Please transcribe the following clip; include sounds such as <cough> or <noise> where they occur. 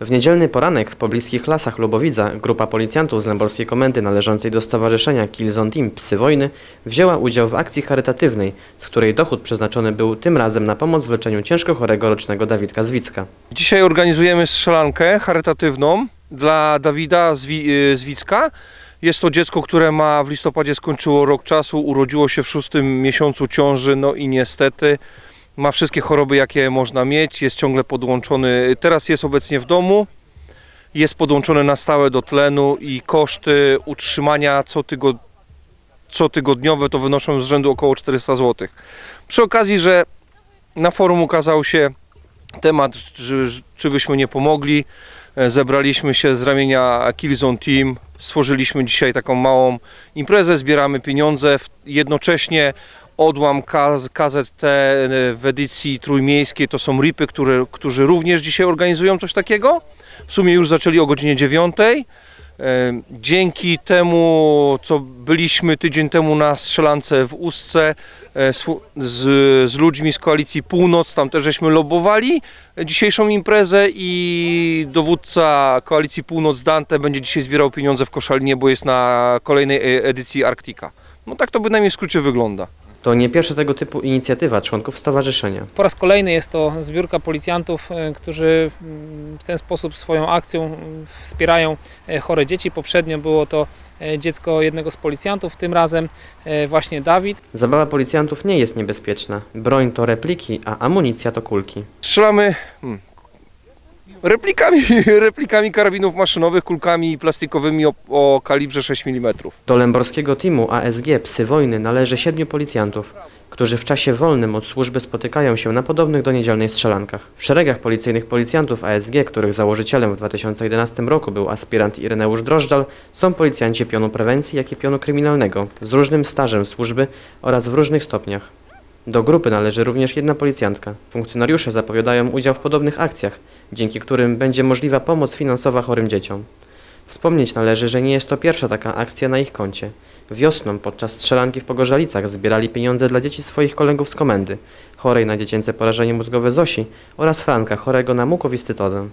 W niedzielny poranek w pobliskich lasach Lubowidza grupa policjantów z Lęborskiej Komendy należącej do Stowarzyszenia Kilzon Team Psy Wojny wzięła udział w akcji charytatywnej, z której dochód przeznaczony był tym razem na pomoc w leczeniu ciężko chorego rocznego Dawidka Zwicka. Dzisiaj organizujemy strzelankę charytatywną dla Dawida Zwi y, Zwicka. Jest to dziecko, które ma w listopadzie skończyło rok czasu, urodziło się w szóstym miesiącu ciąży, no i niestety ma wszystkie choroby, jakie można mieć, jest ciągle podłączony, teraz jest obecnie w domu, jest podłączony na stałe do tlenu i koszty utrzymania cotygo, cotygodniowe to wynoszą z rzędu około 400 zł. Przy okazji, że na forum ukazał się temat, że- czy byśmy nie pomogli, e, zebraliśmy się z ramienia Killzone Team, stworzyliśmy dzisiaj taką małą imprezę, zbieramy pieniądze, jednocześnie odłam KZ, KZT w edycji trójmiejskiej to są RIPy, które, którzy również dzisiaj organizują coś takiego. W sumie już zaczęli o godzinie 9. E, Dzięki temu, co byliśmy tydzień temu na strzelance w Ustce e, swu- z, z ludźmi z koalicji Północ, tam też żeśmy lobowali dzisiejszą imprezę i dowódca koalicji Północ Dante będzie dzisiaj zbierał pieniądze w Koszalinie, bo jest na kolejnej e, edycji Arktika. No tak to bynajmniej w skrócie wygląda. To nie pierwsza tego typu inicjatywa członków stowarzyszenia. Po raz kolejny jest to zbiórka policjantów, e, którzy mm, w ten sposób swoją akcją mm, wspierają e, chore dzieci. Poprzednio było to e, dziecko jednego z policjantów, tym razem właśnie Dawid. Zabawa policjantów nie jest niebezpieczna. Broń to repliki, a amunicja to kulki. Strzelamy hmm, replikami, <laughs> replikami karabinów maszynowych, kulkami plastikowymi o, o kalibrze 6 mm. Do lęborskiego teamu ASG Psy Wojny należy siedmiu policjantów, którzy w czasie wolnym od służby spotykają się na podobnych do niedzielnej strzelankach. W szeregach policyjnych policjantów ASG, których założycielem w 2011 roku był aspirant Ireneusz Drożdżal, są policjanci pionu prewencji, jak i pionu kryminalnego, z różnym stażem służby oraz w różnych stopniach. Do grupy należy również jedna policjantka. Funkcjonariusze zapowiadają udział w podobnych akcjach, dzięki którym będzie możliwa pomoc finansowa chorym dzieciom. Wspomnieć należy, że nie jest to pierwsza taka akcja na ich koncie. Wiosną podczas strzelanki w Pogorzalicach zbierali pieniądze dla dzieci swoich kolegów z komendy, chorej na dziecięce porażenie mózgowe Zosi oraz Franka, chorego na mukowiscytozę.